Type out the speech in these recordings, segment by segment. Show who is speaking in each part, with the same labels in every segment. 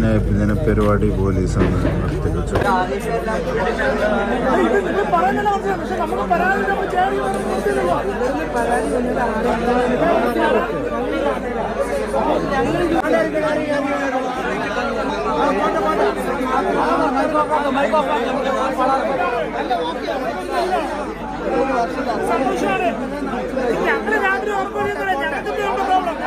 Speaker 1: നബിദിന പരിപാടി പോലീസാണ് നടത്തിവെച്ചത്.
Speaker 2: ഞങ്ങൾ രാത്രി ഉറപ്പില്ല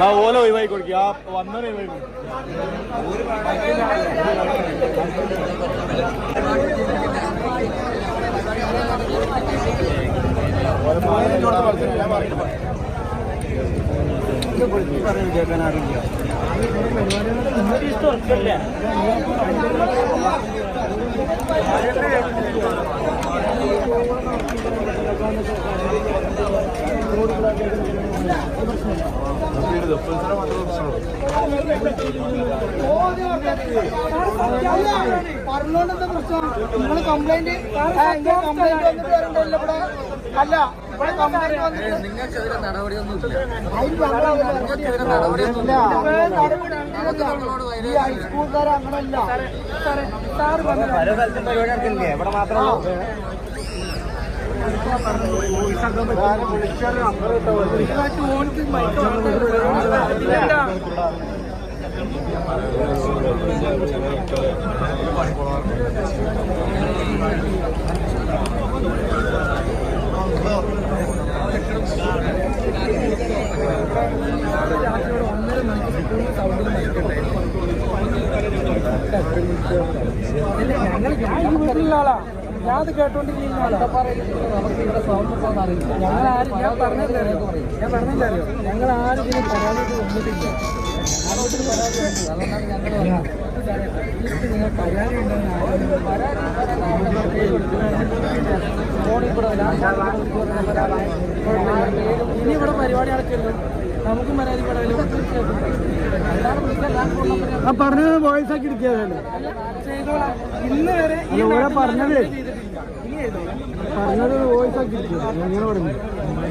Speaker 3: ആ ഓല ഒഴിവായി കൊടുക്കുക ആ വന്നവരെ ഒഴിവായി കൊടുക്കുക
Speaker 2: പറഞ്ഞോണ്ടെന്താ പ്രശ്നം? നിങ്ങൾ കംപ്ലൈന്റ് കംപ്ലൈന്റ് വന്നിട്ട് വരണ്ടല്ലോ ഇവിടെ. അല്ല ഇവിടെ കംപ്ലൈന്റ് വന്നിട്ട്
Speaker 4: നിങ്ങൾക്കെതിരെ നടപടിയൊന്നുമില്ല.
Speaker 2: ഞങ്ങൾ ഇല്ല. ഈ ഹൈസ്കൂൾക്കാർ അങ്ങനല്ല. സാറ് ഞങ്ങൾ ഞാൻ ഈ വീട്ടിലുള്ള അത് കേട്ടോണ്ടിരിക്കുന്ന ഞങ്ങൾ ആരും ഞാൻ പറഞ്ഞില്ലേ ഞാൻ പറഞ്ഞില്ലല്ലോ ഞങ്ങൾ ആരും ഇതിന് പരാതി വന്നിട്ടില്ല ഇനി ഇവിടെ പരിപാടി നടക്കരുത് നമുക്കും പരാതി ആ പറഞ്ഞത് വോയിസ് ആക്കി എടുക്കുക ഇന്ന് വരെ പറഞ്ഞത് പറഞ്ഞത് വോയിസ് ആക്കി ഇങ്ങനെ പറഞ്ഞു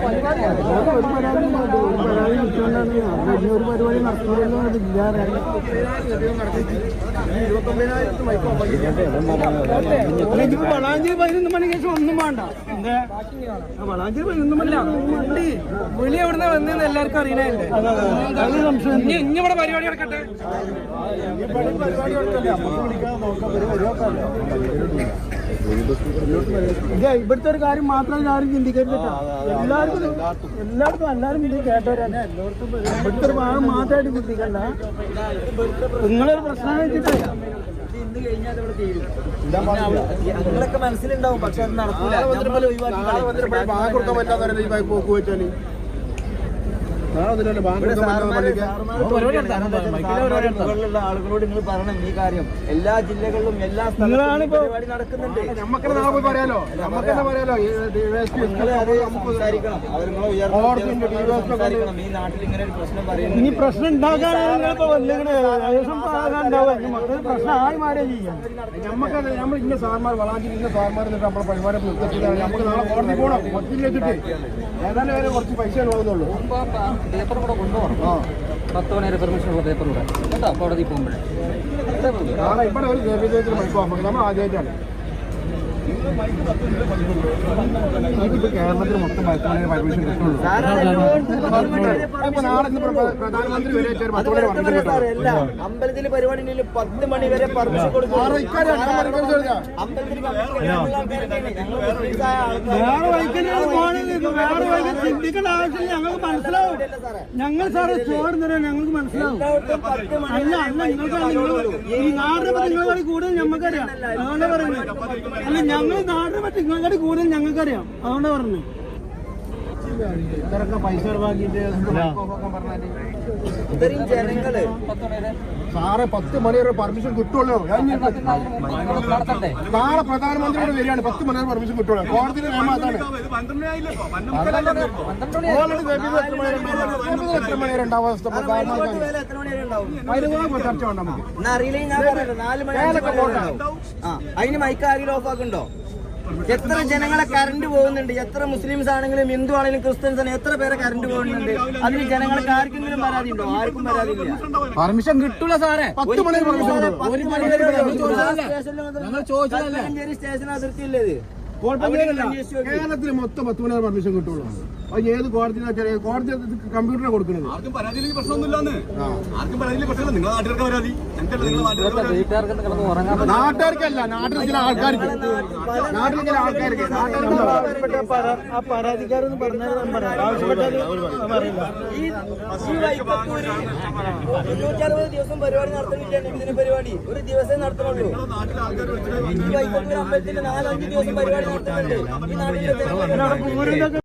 Speaker 2: ഒരു പരാതി ഒരു പരാതി കിട്ടുകൊണ്ടാണ് ഇനി ഒരു പരിപാടി നടത്തുമല്ലോ ഇല്ലാതെ വളാഞ്ചേരി പതിനൊന്ന് മണി ശേഷം ഒന്നും വേണ്ട എന്താ വളാഞ്ചേരി പതിനൊന്ന് മണി വണ്ടി വിളി എവിടുന്ന വന്നെന്ന് എല്ലാവർക്കും അറിയണല്ലേ ഇനി ഇനി ഇവിടെ പരിപാടി നടക്കട്ടെ ഇത് ഇവിടുത്തെ ഒരു കാര്യം മാത്രം ആരും ചിന്തിക്കരുത്. എല്ലാവർക്കും എല്ലാവർക്കും എല്ലാവരും ഇത് കേട്ടവരാണ്. ഇവിടുത്തെ ഒരു ഭാഗം മാത്രമായിട്ട് ചിന്തിക്കണ്ട. നിങ്ങളൊരു പ്രശ്നം വെച്ചിട്ട്
Speaker 4: നിങ്ങളൊക്കെ മനസ്സിലുണ്ടാവും പക്ഷെ അത് നടക്കൂല.
Speaker 3: ഒഴിവാക്കി കൊടുക്കാൻ പറ്റാത്ത ഈ ബൈക്ക് പോക്ക് വെച്ചാൽ
Speaker 4: മുകളിലുള്ള ആളുകളോട് നിങ്ങൾ പറയണം ഈ കാര്യം. എല്ലാ ജില്ലകളിലും എല്ലാ
Speaker 3: സ്ഥലങ്ങളിലും
Speaker 4: പരിപാടി നടക്കുന്നുണ്ട്.
Speaker 3: നമുക്ക് നാളെ പോയി പറയാലോ. നമുക്ക് പറയാലോ.
Speaker 4: സംസാരിക്കണം. അവർ നിങ്ങളെ ഉയർന്ന ഈ നാട്ടിൽ ഇങ്ങനെ ഒരു പ്രശ്നം
Speaker 3: ഇനി
Speaker 4: പറയുന്നത്
Speaker 3: പ്രശ്നം ഉണ്ടാക്കാനാണ് ഇപ്പൊ വന്നിങ്ങനെ ഏകദേശം ഉണ്ടാവുക. പ്രശ്നം ആയി മാറിയാ ചെയ്യാം നമുക്ക് നമ്മൾ ഇന്ന സാർമാർ വളാഞ്ചി ഇന്ന സാർമാർ എന്നിട്ട് നമ്മളെ പരിപാടി നിർത്തിയിട്ടാണ് നമുക്ക് നാളെ കോടതി പോകണം ഒത്തിരി വെച്ചിട്ട്. ഏതാണ്ട് വരെ കുറച്ച് പൈസ പോകുന്നുള്ളൂ
Speaker 4: പേപ്പർ കൂടെ കൊണ്ടുപോകണം
Speaker 3: ആ
Speaker 4: പത്ത് മണി വരെ പെർമിഷൻ ഉള്ള പേപ്പർ കൂടെ കേട്ടോ കോടതി പോകുമ്പോഴേ.
Speaker 3: കേരളത്തിൽ മൊത്തം മയക്കുമരുന്നിന് പെർമിഷൻ കിട്ടുള്ളൂ. പ്രധാനമന്ത്രി വരെ
Speaker 4: അമ്പലത്തിൽ പരിപാടി ഉണ്ടെങ്കിൽ പത്ത് മണി വരെ പെർമിഷൻ
Speaker 2: വേറെ വേറെ വൈകി ചിന്തിക്കേണ്ട ആവശ്യമില്ല. ഞങ്ങൾക്ക് മനസ്സിലാവും. ഞങ്ങൾ സാറ് ചോടുന്നത് ഞങ്ങൾക്ക് മനസ്സിലാവും. അല്ല അല്ല നിങ്ങൾക്ക് ഈ നാടിനെ പറ്റി നിങ്ങളെ കൂടുതൽ ഞമ്മക്കറിയാം. അതുകൊണ്ടാ പറയുന്നത്. അല്ല ഞങ്ങൾ നാടിനെ പറ്റി നിങ്ങളെ കൂടുതൽ ഞങ്ങൾക്കറിയാം. അതുകൊണ്ടാ പറഞ്ഞത്
Speaker 3: ഇത്രയൊക്കെ പൈസ ചെലവാക്കിയിട്ട്
Speaker 4: ഇത്രയും ജനങ്ങൾ.
Speaker 3: സാറെ പത്ത് മണി വരെ പെർമിഷൻ കിട്ടുമല്ലോ ഞാൻ നാളെ പ്രധാനമന്ത്രിയുടെ വരികയാണ്. പത്ത് മണി വരെ പെർമിഷൻ കിട്ടുമല്ലോ കോടതിയുടെ നിയമം അതാണ്. എത്ര മണി വരെ ഉണ്ടാവും? അവസ്ഥ? ചർച്ച വേണ്ട നമുക്ക്.
Speaker 4: അതിന് മൈക്ക് ആരെങ്കിലും ഓഫ് ആക്കുന്നുണ്ടോ? എത്ര ജനങ്ങളെ കറണ്ട് പോകുന്നുണ്ട്? എത്ര മുസ്ലിംസ് ആണെങ്കിലും ഹിന്ദു ആണെങ്കിലും ക്രിസ്ത്യൻസ് ആണെങ്കിലും എത്ര പേരെ കറണ്ട് പോകുന്നുണ്ട്? അതിന് ജനങ്ങൾക്ക് ആർക്കെങ്കിലും പരാതി ഉണ്ടോ ആർക്കും പരാതി ഇല്ല
Speaker 5: പെർമിഷൻ കിട്ടൂല സാറേ.
Speaker 3: പത്ത് മണി
Speaker 4: ചോദിച്ചതല്ലേ? സ്റ്റേഷൻ അതിർത്തിയില്ലേ
Speaker 3: കേരളത്തിൽ മൊത്തം പത്ത് മണി വരെ പെർമിഷൻ കിട്ടുള്ളൂ. അത് ഏത് കോടതി കോടതി കമ്പ്യൂട്ടറിനെ കൊടുക്കുന്നത്.
Speaker 6: ആർക്കും പ്രശ്നമൊന്നുമില്ലാന്ന്. ആർക്കും പ്രശ്നമില്ല. നിങ്ങളെ നാട്ടുകാർക്ക് പരാതി.
Speaker 3: നാട്ടുകാർക്കല്ല നാട്ടിൽ ചില ആൾക്കാർക്ക്. നാട്ടിൽ ചില ആൾക്കാർക്ക്.
Speaker 2: ആ പരാതിക്കാരെന്ന് പറഞ്ഞാൽ
Speaker 4: ദിവസം പരിപാടി നടത്തുന്നില്ല പരിപാടി. ഒരു ദിവസം നടത്തുന്നുള്ളൂ. ഈ വൈക്കത്തൂർ അമ്പലത്തിന്റെ നാലഞ്ച് ദിവസം പരിപാടി നടത്തുന്നുണ്ട്